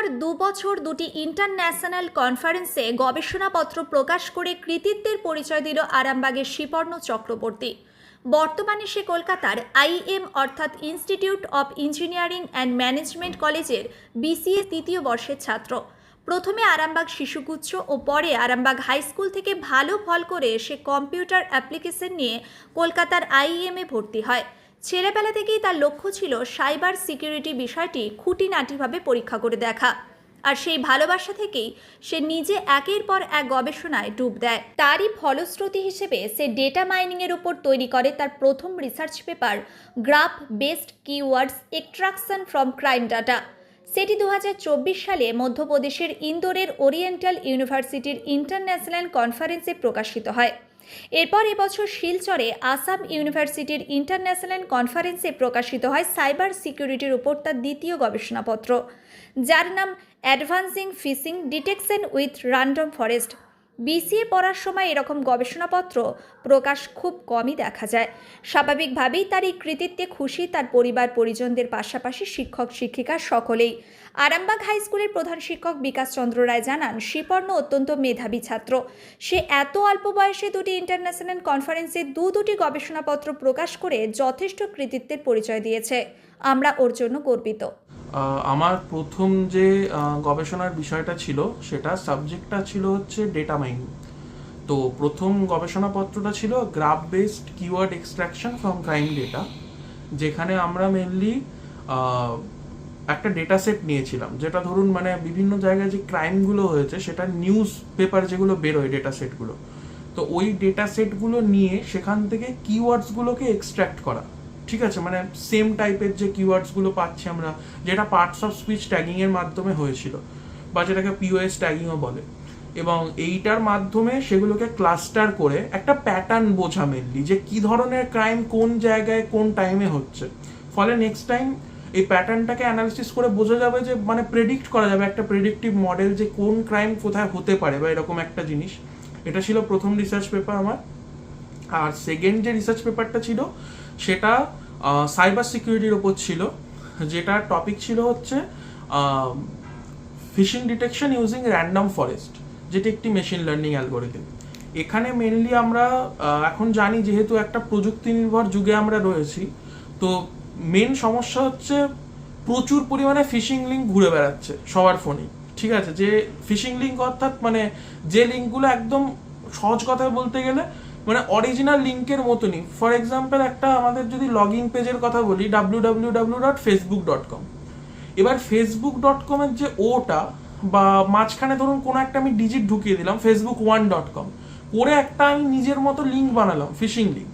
পর দু বছর দুটি ইন্টারন্যাশনাল কনফারেন্সে গবেষণাপত্র প্রকাশ করে কৃতিত্বের পরিচয় দিল আরামবাগের শিপর্ণ চক্রবর্তী। বর্তমানে সে কলকাতার আইএম অর্থাৎ institute of engineering and management কলেজের বিসিএ তৃতীয় বর্ষের ছাত্র। প্রথমে আরামবাগ শিশুগুচ্ছ ও পরে আরামবাগ হাই স্কুল থেকে ভালো ফল করে সে কম্পিউটার অ্যাপ্লিকেশন নিয়ে কলকাতার আইএমে ভর্তি হয়। ছেলেবেলা থেকেই তার লক্ষ্য ছিল সাইবার সিকিউরিটি বিষয়টি খুঁটিনাটিভাবে পরীক্ষা করে দেখা। আর সেই ভালোবাসা থেকেই সে নিজে একের পর এক গবেষণায় ডুব দেয়। তারই ফলশ্রুতি হিসেবে সে ডেটা মাইনিংয়ের উপর তৈরি করে তার প্রথম research paper graph based keywords extraction from crime data. সেটি দু হাজার চব্বিশ সালে মধ্যপ্রদেশের ইন্দোরের ওরিয়েন্টাল ইউনিভার্সিটির ইন্টারন্যাশনাল কনফারেন্সে প্রকাশিত হয়। এরপর এবছর শিলচরে আসাম ইউনিভার্সিটির ইন্টারন্যাশনাল কনফারেন্সে প্রকাশিত হয় সাইবার সিকিউরিটির উপর তার দ্বিতীয় গবেষণাপত্র। যার নাম advancing phishing detection with random forest. BCA পড়ার সময় এরকম গবেষণাপত্র প্রকাশ খুব কমই দেখা যায়। স্বাভাবিকভাবেই তার এই কৃতিত্বে খুশি তার পরিবার, পরিজনদের পাশাপাশি শিক্ষক, শিক্ষিকা সকলেই। আরামবাগ হাই স্কুলের প্রধান শিক্ষক বিকাশ চন্দ্র রায় জানান শিপর্ণ অত্যন্ত মেধাবী ছাত্র। সে এত অল্প বয়সে দুটি ইন্টারন্যাশনাল কনফারেন্সে দু দুটি গবেষণাপত্র প্রকাশ করে যথেষ্ট কৃতিত্বের পরিচয় দিয়েছে। আমরা ওর জন্য গর্বিত। আমার প্রথম যে গবেষণার বিষয়টা ছিল, সেটা সাবজেক্টটা ছিল হচ্ছে ডেটা মাইনিং তো প্রথম গবেষণাপত্রটা ছিল graph based keyword extraction from crime data যেখানে আমরা মেনলি একটা ডেটা সেট নিয়েছিলাম, যেটা ধরুন মানে বিভিন্ন জায়গায় যে ক্রাইমগুলো হয়েছে, সেটা নিউজ পেপার যেগুলো বেরোয় ডেটা সেটগুলো তো ওই ডেটা সেটগুলো নিয়ে সেখান থেকে কিওয়ার্ডসগুলোকে এক্সট্র্যাক্ট করা। ঠিক আছে মানে সেম টাইপের যে কিওয়ার্ডসগুলো পাচ্ছি আমরা, যেটা পার্টস অফ স্পিচ ট্যাগিংয়ের মাধ্যমে হয়েছিল, বা যেটাকে পিওএস ট্যাগিংও বলে। এবং এইটার মাধ্যমে সেগুলোকে ক্লাস্টার করে একটা প্যাটার্ন বোঝা মেনলি যে কি ধরনের ক্রাইম কোন জায়গায়, কোন টাইমে হচ্ছে। ফলে নেক্সট টাইম এই প্যাটার্নটাকে অ্যানালিসিস করে বোঝা যাবে যে মানে প্রেডিক্ট করা যাবে, একটা প্রেডিক্টিভ মডেল যে কোন ক্রাইম কোথায় হতে পারে, বা এরকম একটা জিনিস। এটা ছিল প্রথম রিসার্চ পেপার আমার। আর সেকেন্ড যে রিসার্চ পেপারটা ছিল, সেটা সাইবার সিকিউরিটির ওপর ছিল। যেটা টপিক ছিল হচ্ছে phishing detection using random forest যেটি একটি মেশিন লার্নিং অ্যালগোরিদম এখানে মেনলি আমরা এখন জানি যেহেতু একটা প্রযুক্তি নির্ভর যুগে আমরা রয়েছি, তো মেন সমস্যা হচ্ছে প্রচুর পরিমাণে ফিশিং লিঙ্ক ঘুরে বেড়াচ্ছে সবার ফোনে ঠিক আছে? যে ফিশিং লিঙ্ক অর্থাৎ মানে যে লিঙ্কগুলো একদম সহজ কথায় বলতে গেলে মানে অরিজিনাল লিঙ্কের মতনই। ফর এক্সাম্পল একটা আমাদের যদি লগ ইন পেজের কথা বলি W dot Facebook dot com এবার ফেসবুক ডট কমের যে ওটা বা মাঝখানে ধরুন কোনো একটা আমি ডিজিট ঢুকিয়ে দিলাম ফেসবুক ওয়ান ডট কম করে একটা আমি নিজের মতো লিঙ্ক বানালাম ফিশিং লিঙ্ক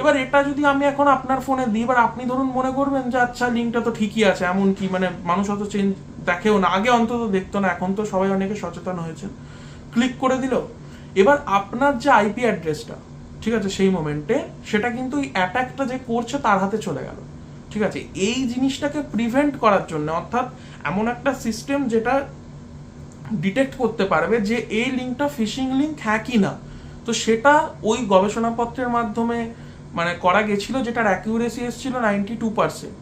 এবার এটা যদি আমি এখন আপনার ফোনে দিই, এবার আপনি ধরুন মনে করবেন যে আচ্ছা লিঙ্কটা তো ঠিকই আছে, এমন কি? মানে মানুষ অত চেঞ্জ দেখেও না, আগে অন্তত দেখতো না, এখন তো সবাই অনেকে সচেতন হয়েছে। ক্লিক করে দিল এবার আপনার যে আইপি অ্যাড্রেসটা ঠিক আছে, সেই মোমেন্টে সেটা কিন্তু এই অ্যাটাকটা যে করছে তার হাতে চলে গেল। ঠিক আছে, এই জিনিসটাকে প্রিভেন্ট করার জন্য, অর্থাৎ এমন একটা সিস্টেম যেটা ডিটেক্ট করতে পারবে যে এই লিঙ্কটা ফিশিং লিঙ্ক হ্যাঁ কি না। তো সেটা ওই গবেষণাপত্রের মাধ্যমে মানে করা গেছিল যেটার অ্যাকিউরেসি এসেছিল নাইনটি টু পার্সেন্ট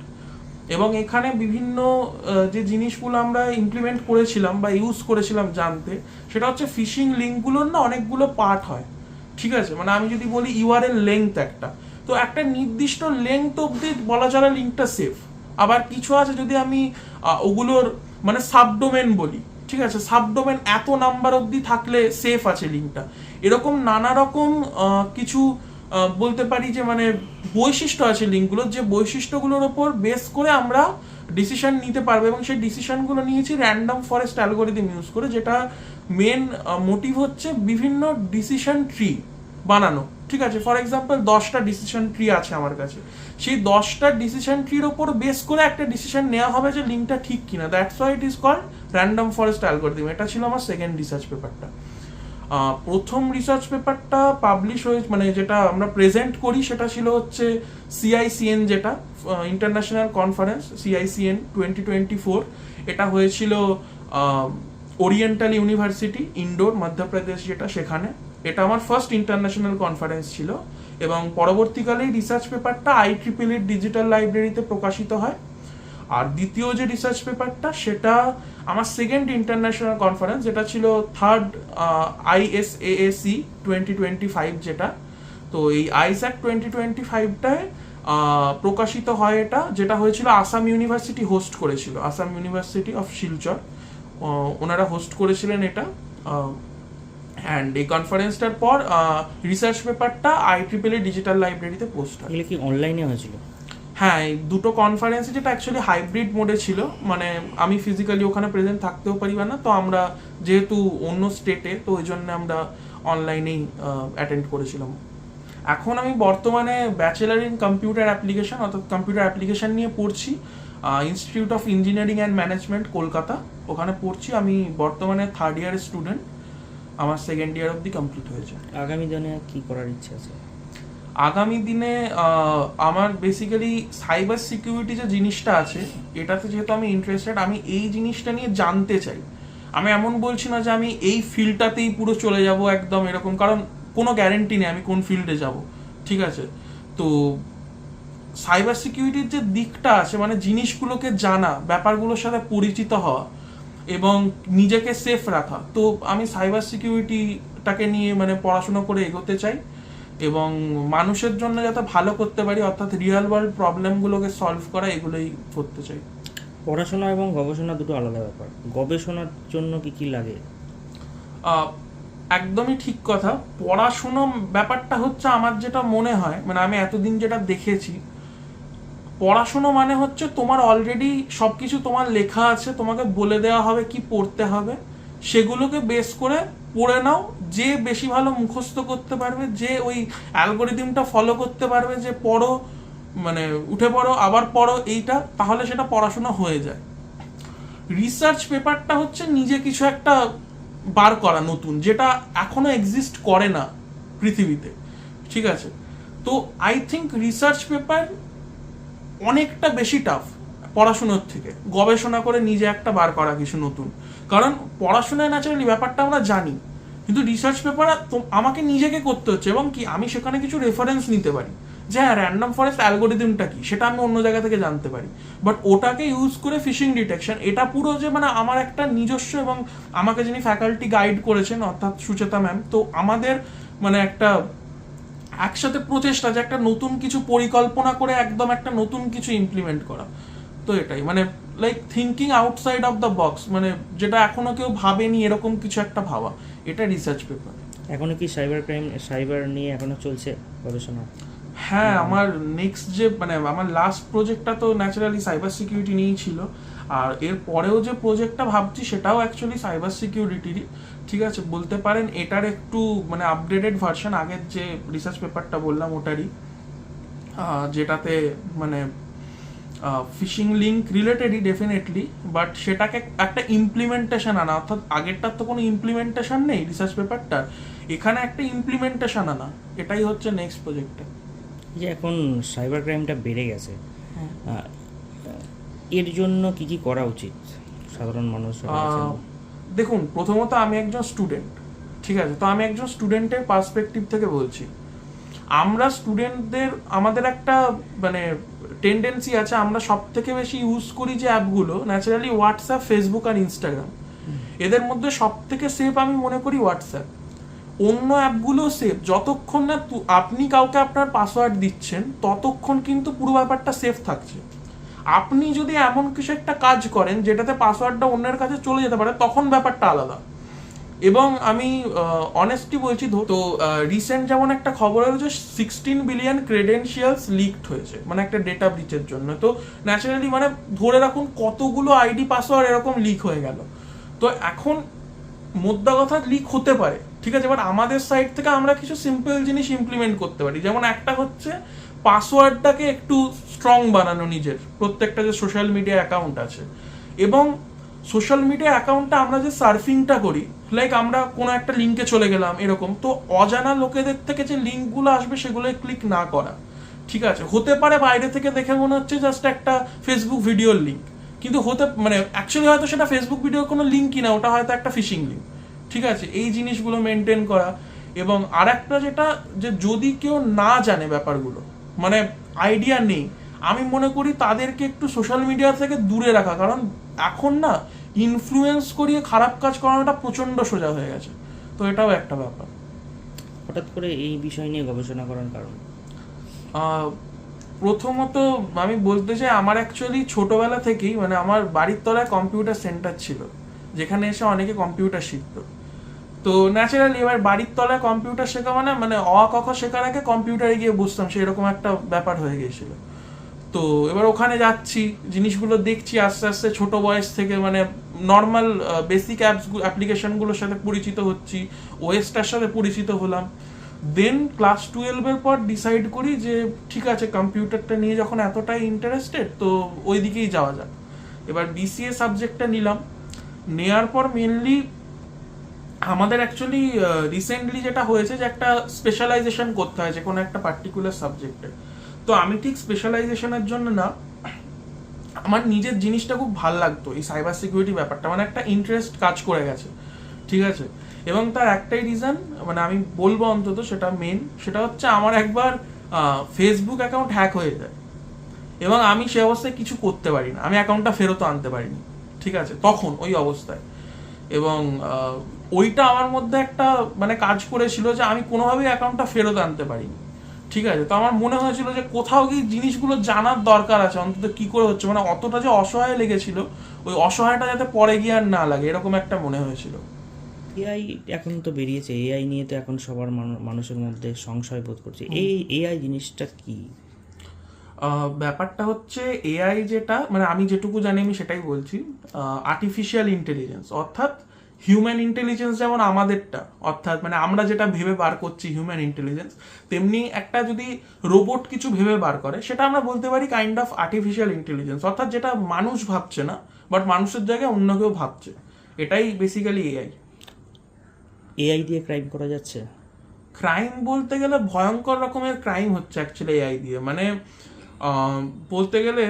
এবং এখানে বিভিন্ন যে জিনিসগুলো আমরা ইমপ্লিমেন্ট করেছিলাম বা ইউজ করেছিলাম জানতে, সেটা হচ্ছে ফিশিং লিঙ্কগুলোর না অনেকগুলো পার্ট হয়। ঠিক আছে? মানে আমি যদি বলি ইউআরএল লেংথ একটা, তো একটা নির্দিষ্ট লেংথ অবধি বলা চলে লিঙ্কটা সেফ আবার কিছু আছে যদি আমি ওগুলোর মানে সাবডোমেন বলি, ঠিক আছে? সাবডোমেন এত নাম্বার অবধি থাকলে সেফ আছে লিঙ্কটা এরকম নানা রকম কিছু বলতে পারি যে মানে বৈশিষ্ট্য আছে লিঙ্কগুলোর যে বৈশিষ্ট্যগুলোর ওপর বেস করে আমরা ডিসিশন নিতে পারব এবং সেই ডিসিশনগুলো নিয়েছি র্যান্ডম ফরেস্ট অ্যালগোরিদম ইউজ করে, যেটা মেন মোটিভ হচ্ছে বিভিন্ন ডিসিশন ট্রি বানানো। ঠিক আছে? ফর এক্সাম্পল দশটা ডিসিশন ট্রি আছে আমার কাছে। সেই দশটা ডিসিশন ট্রির ওপর বেস করে একটা ডিসিশন নেওয়া হবে যে লিঙ্কটা ঠিক কিনা। That's why it is call random forest algorithm এটা ছিল আমার সেকেন্ড রিসার্চ পেপারটা প্রথম রিসার্চ পেপারটা পাবলিশ হয়ে মানে যেটা আমরা প্রেজেন্ট করি, সেটা ছিল হচ্ছে সিআইসিএন যেটা international conference CICN twenty twenty four এটা হয়েছিল ওরিয়েন্টাল ইউনিভার্সিটি ইন্ডোর মধ্যপ্রদেশ যেটা সেখানে। এটা আমার ফার্স্ট ইন্টারন্যাশনাল কনফারেন্স ছিল এবং পরবর্তীকালে রিসার্চ পেপারটা আই ডিজিটাল লাইব্রেরিতে প্রকাশিত হয়। আর দ্বিতীয় যে রিসার্চ পেপারটা সেটা আমার সেকেন্ড ইন্টারন্যাশনাল কনফারেন্স যেটা ছিল third ISAAC twenty twenty five যেটা। তো এই আইস্যাক টোয়েন্টি টোয়েন্টি ফাইভটায় প্রকাশিত হয় এটা, যেটা হয়েছিল আসাম ইউনিভার্সিটি হোস্ট করেছিল, আসাম ইউনিভার্সিটি অফ শিলচর। ওনারা হোস্ট করেছিলেন এটা। অ্যান্ড এই কনফারেন্সটার পর রিসার্চ পেপারটা আই ট্রিপল ডিজিটাল লাইব্রেরিতে পোস্ট হয়। কি অনলাইনে হয়েছিল? হ্যাঁ দুটো কনফারেন্স যেটা অ্যাকচুয়ালি হাইব্রিড মোডে ছিল মানে আমি ফিজিক্যালি ওখানে প্রেজেন্ট থাকতেও পারি না, তো আমরা যেহেতু অন্য স্টেটে তো ওই জন্য আমরা অনলাইনেই অ্যাটেন্ড করেছিলাম। এখন আমি বর্তমানে ব্যাচেলার ইন কম্পিউটার অ্যাপ্লিকেশন অর্থাৎ কম্পিউটার অ্যাপ্লিকেশন নিয়ে পড়ছি institute of engineering and management Kolkata. ওখানে পড়ছি, আমি বর্তমানে থার্ড ইয়ারের স্টুডেন্ট আমার সেকেন্ড ইয়ার অবধি কমপ্লিট হয়েছে। আগামী দিনে কি করার ইচ্ছে আছে? আগামী দিনে আমার বেসিক্যালি সাইবার সিকিউরিটি যে জিনিসটা আছে, এটাতে যেহেতু আমি ইন্টারেস্টেড আমি এই জিনিসটা নিয়ে জানতে চাই। আমি এমন বলছি না যে আমি এই ফিল্ডটাতেই পুরো চলে যাব একদম এরকম, কারণ কোনো গ্যারেন্টি নেই আমি কোন ফিল্ডে যাব, ঠিক আছে? তো সাইবার সিকিউরিটির যে দিকটা আছে মানে জিনিসগুলোকে জানা, ব্যাপারগুলোর সাথে পরিচিত হওয়া এবং নিজেকে সেফ রাখা, তো আমি সাইবার সিকিউরিটিটাকে নিয়ে মানে পড়াশোনা করে এগোতে চাই। এবং মানুষের জন্য যাতে ভালো করতে পারি অর্থাৎ রিয়েল ওয়ার্ল্ড প্রবলেমগুলোকে সলভ করা এগুলোই করতে চাই। পড়াশোনা এবং গবেষণা দুটো আলাদা ব্যাপার। গবেষণার জন্য কি কি লাগে? একদমই ঠিক কথা। পড়াশুনো ব্যাপারটা হচ্ছে আমার যেটা মনে হয় মানে আমি এতদিন যেটা দেখেছি পড়াশুনো মানে হচ্ছে তোমার অলরেডি সবকিছু তোমার লেখা আছে তোমাকে বলে দেওয়া হবে কি পড়তে হবে সেগুলোকে বেস করে পড়ে নাও, যে বেশি ভালো মুখস্থ করতে পারবে, যে ওই অ্যালগোরিদমটা ফলো করতে পারবে, যে পড়ো মানে উঠে পড়ো, আবার পড়ো এইটা, তাহলে সেটা পড়াশোনা হয়ে যায়। রিসার্চ পেপারটা হচ্ছে নিজে কিছু একটা বার করা নতুন, যেটা এখনও এক্সিস্ট করে না পৃথিবীতে, ঠিক আছে? তো আই থিঙ্ক রিসার্চ পেপার অনেকটা বেশি টাফ পড়াশোনার থেকে। গবেষণা করে নিজে একটা বার করা কিছু নতুন। কারণ পড়াশোনায় ন্যাচারালি ব্যাপারটা আমরা জানি। কিন্তু রিসার্চ পেপার আমাকে নিজেকে করতে হচ্ছে এবং কি আমি সেখানে কিছু রেফারেন্স নিতে পারি। যে হ্যাঁ র্যান্ডম ফরেস্ট অ্যালগোরিদমটা কি? সেটা আমি অন্য জায়গা থেকে জানতে পারি। বাট ওটাকে ইউজ করে ফিশিং ডিটেকশন এটা পুরো যে মানে আমার একটা নিজস্ব এবং আমাকে যিনি ফ্যাকাল্টি গাইড করেছেন, অর্থাৎ সুচেতা ম্যাম তো আমাদের মানে একটা একসাথে প্রচেষ্টা যে একটা নতুন কিছু পরিকল্পনা করে একদম একটা নতুন কিছু ইমপ্লিমেন্ট করা। তো এটাই। মানে like thinking outside of the box মানে যেটা এখনও কেউ ভাবেনি এরকম কিছু একটা ভাবা এটা রিসার্চ পেপার এখনও কি সাইবার ক্রাইম সাইবার নিয়ে এখনও চলছে গবেষণা? হ্যাঁ আমার নেক্সট যে মানে আমার লাস্ট প্রজেক্টটা তো ন্যাচারালি সাইবার সিকিউরিটি নিয়েই ছিল। আর এর পরেও যে প্রজেক্টটা ভাবছি সেটাও অ্যাকচুয়ালি সাইবার সিকিউরিটিরই ঠিক আছে বলতে পারেন এটার একটু মানে আপডেটেড ভার্সন আগের যে রিসার্চ পেপারটা বললাম ওটারই যেটাতে মানে ফিশিং লিঙ্ক রিলেটেডই ডেফিনেটলি বাট সেটাকে একটা ইমপ্লিমেন্টেশন আনা অর্থাৎ আগেরটার তো কোনো ইমপ্লিমেন্টেশন নেই রিসার্চ পেপারটার এখানে একটা ইমপ্লিমেন্টেশন আনা এটাই হচ্ছে নেক্সট প্রজেক্টটা যে এখন সাইবার ক্রাইমটা বেড়ে গেছে হুম। এর জন্য কি কি করা উচিত সাধারণ মানুষ দেখুন প্রথমত আমি একজন স্টুডেন্ট ঠিক আছে? তো আমি একজন স্টুডেন্টের পার্সপেক্টিভ থেকে বলছি। আমরা স্টুডেন্টদের আমাদের একটা মানে টেন্ডেন্সি আছে আমরা সব থেকে বেশি ইউজ করি যে অ্যাপগুলো ন্যাচারালি হোয়াটসঅ্যাপ ফেসবুক আর ইনস্টাগ্রাম এদের মধ্যে সব থেকে সেফ আমি মনে করি হোয়াটসঅ্যাপ অন্য অ্যাপগুলো সেফ যতক্ষণ না আপনি কাউকে আপনার পাসওয়ার্ড দিচ্ছেন ততক্ষণ কিন্তু পুরো ব্যাপারটা সেফ থাকছে। আপনি যদি এমন কিছু একটা কাজ করেন যেটাতে পাসওয়ার্ডটা অন্যের কাছে চলে যেতে পারে তখন ব্যাপারটা আলাদা। এবং আমি অনেস্টলি বলছি তো রিসেন্ট যেমন একটা খবর হলো যে সিক্সটিন বিলিয়ন ক্রেডেন্সিয়ালস লিকড হয়েছে মানে একটা ডেটা ব্রিচের জন্য। তো ন্যাচারালি মানে ধরে রাখুন কতগুলো আইডি পাসওয়ার্ড এরকম লিক হয়ে গেল। তো এখন মোদ্দা কথা লিক হতে পারে, ঠিক আছে? বাট আমাদের সাইড থেকে আমরা কিছু সিম্পল জিনিস ইমপ্লিমেন্ট করতে পারি। যেমন একটা হচ্ছে পাসওয়ার্ডটাকে একটু স্ট্রং বানানো নিজের, প্রত্যেকটা যে সোশ্যাল মিডিয়া অ্যাকাউন্ট আছে। এবং সোশ্যাল মিডিয়া অ্যাকাউন্টটা আমরা যে সার্ফিংটা করি লাইক আমরা কোনো একটা লিঙ্কে চলে গেলাম, এরকম, তো অজানা লোকেদের থেকে যে লিঙ্কগুলো আসবে সেগুলোয় ক্লিক না করা। ঠিক আছে, হতে পারে বাইরে থেকে দেখে মনে হচ্ছে জাস্ট একটা ফেসবুক ভিডিওর লিঙ্ক কিন্তু হতে মানে অ্যাকচুয়ালি হয়তো সেটা ফেসবুক ভিডিওর কোনো লিঙ্কই না ওটা হয়তো একটা ফিশিং লিঙ্ক ঠিক আছে, এই জিনিসগুলো মেনটেন করা। এবং আরেকটা যেটা, যে যদি কেউ না জানে ব্যাপারগুলো মানে আইডিয়া নেই আমি মনে করি তাদেরকে একটু সোশ্যাল মিডিয়া থেকে দূরে রাখা কারণ এখন না ইনফ্লুয়েন্স করিয়ে খারাপ কাজ করানোটা প্রচণ্ড সোজা হয়ে গেছে। তো এটাও একটা ব্যাপার। হঠাৎ করে এই বিষয় নিয়ে গবেষণা করার কারণ? প্রথমত আমি বলতে চাই আমার অ্যাকচুয়ালি ছোটবেলা থেকেই মানে আমার বাড়ির তলায় কম্পিউটার সেন্টার ছিল যেখানে এসে অনেকে কম্পিউটার শিখতো। তো ন্যাচারালি এবার বাড়ির তলায় কম্পিউটার শেখা মানে মানে অ ক খ শেখার আগে কম্পিউটারে গিয়ে বসতাম সেরকম একটা ব্যাপার হয়ে গিয়েছিল। তো এবার ওখানে যাচ্ছি, জিনিসগুলো দেখছি আস্তে আস্তে ছোট বয়স থেকে মানে নর্মাল বেসিক অ্যাপস অ্যাপ্লিকেশনগুলোর সাথে পরিচিত হচ্ছি ওএসটার সাথে পরিচিত হলাম। দেন ক্লাস টুয়েলভের পর ডিসাইড করি যে, ঠিক আছে কম্পিউটারটা নিয়ে যখন এতটাই ইন্টারেস্টেড তো ওই দিকেই যাওয়া যাক। এবার বিসিএ সাবজেক্টটা নিলাম। নেয়ার পর মেনলি আমাদের অ্যাকচুয়ালি রিসেন্টলি যেটা হয়েছে যে একটা স্পেশালাইজেশন করতে হয় যে কোনো একটা পার্টিকুলার সাবজেক্টে তো আমি ঠিক স্পেশালাইজেশনের জন্য না, আমার নিজের জিনিসটা খুব ভালো লাগতো, এই সাইবার সিকিউরিটি ব্যাপারটা। মানে একটা ইন্টারেস্ট কাজ করে গেছে, ঠিক আছে? এবং তার একটাই রিজন মানে আমি বলব অন্তত সেটা মেন সেটা হচ্ছে আমার একবার ফেসবুক অ্যাকাউন্ট হ্যাক হয়ে যায়। এবং আমি সে অবস্থায় কিছু করতে পারি না, আমি অ্যাকাউন্টটা ফেরতও আনতে পারিনি, ঠিক আছে? তখন, ওই অবস্থায়। এবং ওইটা আমার মধ্যে একটা মানে কাজ করেছিল যে আমি কোনোভাবেই অ্যাকাউন্টটা ফেরত আনতে পারিনি। ঠিক আছে তো আমার মনে হয়েছিল যে কোথাও কি জিনিসগুলো জানার দরকার আছে অন্তত কি করে হচ্ছে মানে অতটা যে অসহায় লেগেছিল ওই অসহায়টা যাতে পরে গিয়ে আর না লাগে এরকম একটা মনে হয়েছিল। এআই এখন তো বেরিয়েছে এআই নিয়ে তো এখন সবার মানুষের মধ্যে সংশয় বোধ করছে। এই এআই জিনিসটা কি? ব্যাপারটা হচ্ছে এআই যেটা মানে আমি যেটুকু জানি আমি সেটাই বলছি আর্টিফিশিয়াল ইন্টেলিজেন্স অর্থাৎ হিউম্যান ইন্টেলিজেন্স যেমন আমাদেরটা অর্থাৎ মানে আমরা যেটা ভেবে বার করছি হিউম্যান ইন্টেলিজেন্স তেমনি একটা যদি রোবট কিছু ভেবে বার করে সেটা আমরা বলতে পারি কাইন্ড অফ আর্টিফিশিয়াল ইন্টেলিজেন্স অর্থাৎ যেটা মানুষ ভাবছে না বাট মানুষের জায়গায় অন্য কেউ ভাবছে। এটাই বেসিক্যালি এআই এআই দিয়ে ক্রাইম করা যাচ্ছে? ক্রাইম বলতে গেলে ভয়ঙ্কর রকমের ক্রাইম হচ্ছে অ্যাকচুয়ালি এআই দিয়ে। মানে বলতে গেলে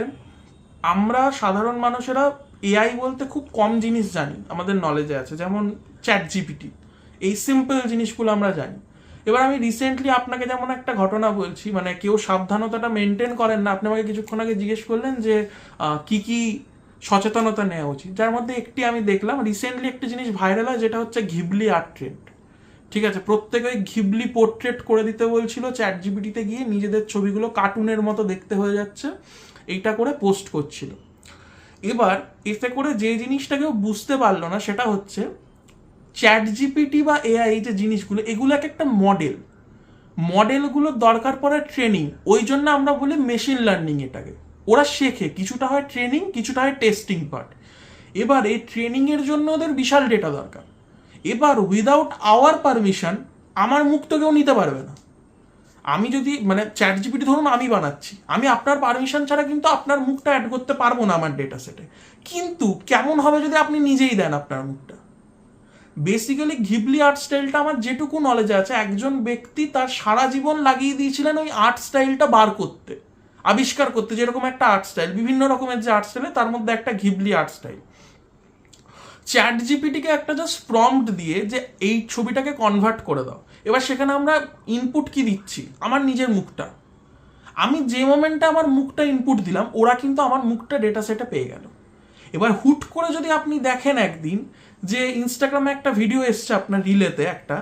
আমরা সাধারণ মানুষেরা এআই বলতে খুব কম জিনিস জানি, আমাদের নলেজে আছে, যেমন চ্যাট জিপিটি এই সিম্পল জিনিসগুলো আমরা জানি। এবার আমি রিসেন্টলি আপনাকে যেমন একটা ঘটনা বলছি মানে কেউ সাবধানতাটা মেনটেন করেন না, আপনি আমাকে কিছুক্ষণ আগে জিজ্ঞেস করলেন যে কি কি সচেতনতা নেওয়া উচিত? যার মধ্যে একটি আমি দেখলাম রিসেন্টলি একটি জিনিস ভাইরাল হয়, যেটা হচ্ছে ঘিবলি আর্ট ট্রেন্ড ঠিক আছে প্রত্যেকে ঘিবলি পোর্ট্রেট করে দিতে বলছিল চ্যাট জিবিটিতে গিয়ে নিজেদের ছবিগুলো কার্টুনের মতো দেখতে হয়ে যাচ্ছে, এইটা করে পোস্ট করছিল। এবার এতে করে যে জিনিসটা কেউ বুঝতে পারল না সেটা হচ্ছে চ্যাট জিপিটি বা এআই যে জিনিসগুলো, এগুলো এক একটা মডেল মডেলগুলোর দরকার পড়ে ট্রেনিং ওই জন্য আমরা বলি মেশিন লার্নিং এটাকে। ওরা শেখে, কিছুটা হয় ট্রেনিং কিছুটা হয় টেস্টিং পার্ট এবার এই ট্রেনিংয়ের জন্য ওদের বিশাল ডেটা দরকার। এবার উইদাউট আওয়ার পারমিশন আমার মুখ তো কেউ নিতে পারবে না। আমি যদি মানে চ্যাট জিপিটি ধরুন আমি বানাচ্ছি, আমি আপনার পারমিশন ছাড়া কিন্তু আপনার মুখটা অ্যাড করতে পারব না আমার ডেটা সেটে কিন্তু কেমন হবে যদি আপনি নিজেই দেন আপনার মুখটা? বেসিক্যালি ঘিবলি আর্ট স্টাইলটা আমার যেটুকু নলেজ আছে, একজন ব্যক্তি তার সারা জীবন লাগিয়ে দিয়েছিলেন ওই আর্ট স্টাইলটা বার করতে, আবিষ্কার করতে, যেরকম একটা আর্ট স্টাইল বিভিন্ন রকমের যে আর্ট স্টাইল তার মধ্যে একটা ঘিবলি আর্ট স্টাইল চ্যাট জিপিটিকে একটা জাস্ট প্রম্পট দিয়ে যে এই ছবিটাকে কনভার্ট করে দাও। এবার সেখানে আমরা ইনপুট কি দিচ্ছি? আমার নিজের মুখটা। আমি যে মোমেন্টে আমার মুখটা ইনপুট দিলাম ওরা কিন্তু আমার মুখটা ডেটা সেটে পেয়ে গেল। এবার হুট করে যদি আপনি দেখেন একদিন যে ইনস্টাগ্রামে একটা ভিডিও এসছে আপনার রিলেতে একটা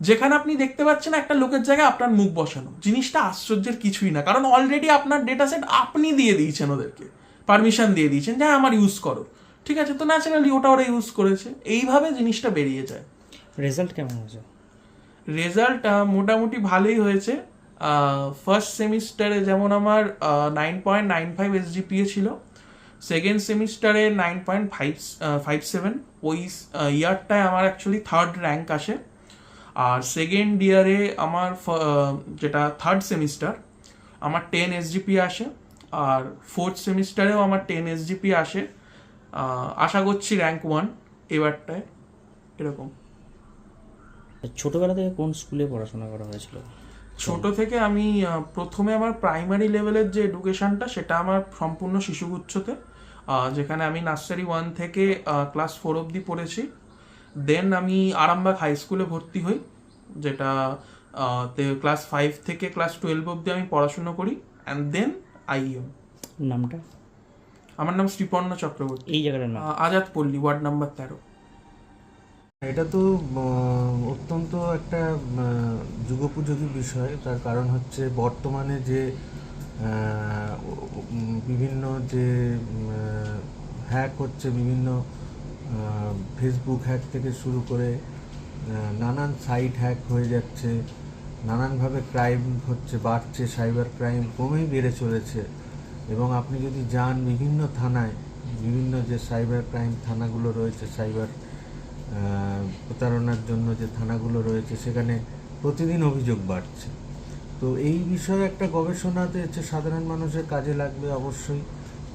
যেখানে আপনি দেখতে পাচ্ছেন একটা লোকের জায়গায় আপনার মুখ বসানো। জিনিসটা আশ্চর্যের কিছুই না কারণ অলরেডি আপনার ডেটা সেট আপনি দিয়ে দিয়েছেন ওদেরকে। পারমিশন দিয়ে দিয়েছেন যে হ্যাঁ, আমার ইউজ করো। ঠিক আছে তো ন্যাচারালি ওটা ওরা ইউজ করেছে। এইভাবে জিনিসটা বেরিয়ে যায়। রেজাল্ট কেমন হয়েছে? রেজাল্ট মোটামুটি ভালোই হয়েছে। ফার্স্ট সেমিস্টারে যেমন আমার nine point nine five SGPA ছিল। সেকেন্ড সেমিস্টারে nine point five five seven ওই ইয়ারটায় আমার অ্যাকচুয়ালি থার্ড র্যাঙ্ক আসে। আর সেকেন্ড ইয়ারে আমার যেটা থার্ড সেমিস্টার আমার টেন এসজিপি আসে। আর ফোর্থ সেমিস্টারেও আমার টেন এসজিপি আসে। আশা করছি র্যাঙ্ক ওয়ান এবারটায় এরকম। ছোটবেলা থেকে কোন স্কুলে পড়াশোনা করা হয়েছিল? ছোট থেকে আমি প্রথমে আমার প্রাইমারি লেভেলের যে এডুকেশনটা সেটা আমার সম্পূর্ণ শিশুগুচ্ছতে যেখানে আমি নার্সারি ওয়ান থেকে ক্লাস ফোর অবধি পড়েছি। দেন আমি আরামবাগ হাই স্কুলে ভর্তি হই যেটা ক্লাস ফাইভ থেকে ক্লাস টুয়েলভ অবধি আমি পড়াশুনো করি অ্যান্ড দেন আইএম নামটা? আমার নাম শ্রীপর্ণ চক্রবর্তী। এই জায়গাটার নাম। আজাদ পল্লী ওয়ার্ড নাম্বার তেরো। এটা তো অত্যন্ত একটা যুগোপযোগী বিষয়। তার কারণ হচ্ছে বর্তমানে যে বিভিন্ন যে হ্যাক হচ্ছে বিভিন্ন ফেসবুক হ্যাক থেকে শুরু করে নানান সাইট হ্যাক হয়ে যাচ্ছে নানানভাবে ক্রাইম হচ্ছে বাড়ছে সাইবার ক্রাইম কমেই বেড়ে চলেছে। এবং আপনি যদি যান বিভিন্ন থানায়, বিভিন্ন যে সাইবার ক্রাইম থানাগুলো রয়েছে, সাইবার প্রতারণার জন্য যে থানাগুলো রয়েছে, সেখানে প্রতিদিন অভিযোগ বাড়ছে। তো এই বিষয়ে একটা গবেষণাতে হচ্ছে সাধারণ মানুষের কাজে লাগবে অবশ্যই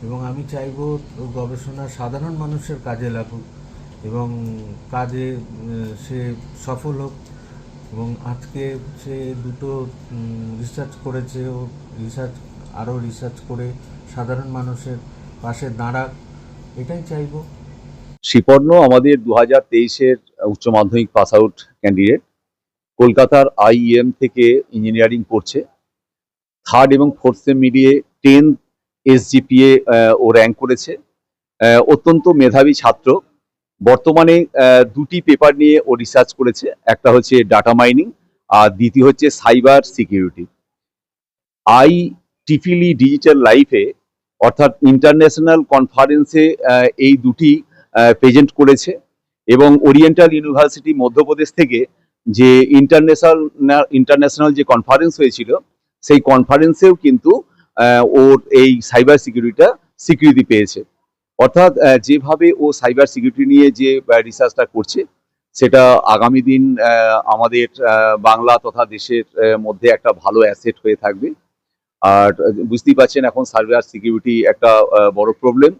এবং আমি চাইব গবেষণা সাধারণ মানুষের কাজে লাগুক এবং কাজে সে সফল হোক এবং আজকে সে দুটো রিসার্চ করেছে ও রিসার্চ আরও রিসার্চ করে সাধারণ মানুষের পাশে দাঁড়াক, এটাই চাইব। শ্রীপর্ণ, আমাদের দু হাজার তেইশের Uchcha Madhyamik pass out candidate কলকাতার আইএম থেকে ইঞ্জিনিয়ারিং পড়ছে থার্ড এবং ফোর্থ সেম মিলিয়ে টেন এসজিপিএ ও র্যাঙ্ক করেছে। অত্যন্ত মেধাবী ছাত্র। বর্তমানে দুটি পেপার নিয়ে ও রিসার্চ করেছে। একটা হচ্ছে ডাটা মাইনিং আর দ্বিতীয় হচ্ছে সাইবার সিকিউরিটি আই টিফিলি ডিজিটাল লাইফে অর্থাৎ ইন্টারন্যাশনাল কনফারেন্সে এই দুটি প্রেজেন্ট করেছে এবং ওরিয়েন্টাল ইউনিভার্সিটি মধ্যপ্রদেশ থেকে যে ইন্টারন্যাশনাল ইন্টারন্যাশনাল যে কনফারেন্স হয়েছিল, সেই কনফারেন্সেও কিন্তু ওর এই সাইবার সিকিউরিটিটা স্বীকৃতি পেয়েছে। অর্থাৎ যেভাবে ও সাইবার সিকিউরিটি নিয়ে যে রিসার্চটা করছে, সেটা আগামী দিন আমাদের বাংলা তথা দেশের মধ্যে একটা ভালো অ্যাসেট হয়ে থাকবে। আর বুঝতেই পারছেন এখন সার্ভার সিকিউরিটি একটা বড় প্রবলেম।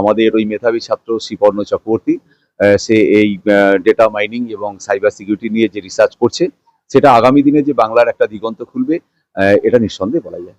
আমাদের ওই মেধাবী ছাত্র শ্রীপর্ণ চক্রবর্তী সে এই ডেটা মাইনিং এবং সাইবার সিকিউরিটি নিয়ে যে রিসার্চ করছে, সেটা আগামী দিনে যে বাংলার একটা দিগন্ত খুলবে এটা নিঃসন্দেহে বলা যায়।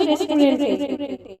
রেস্টুরেন্টে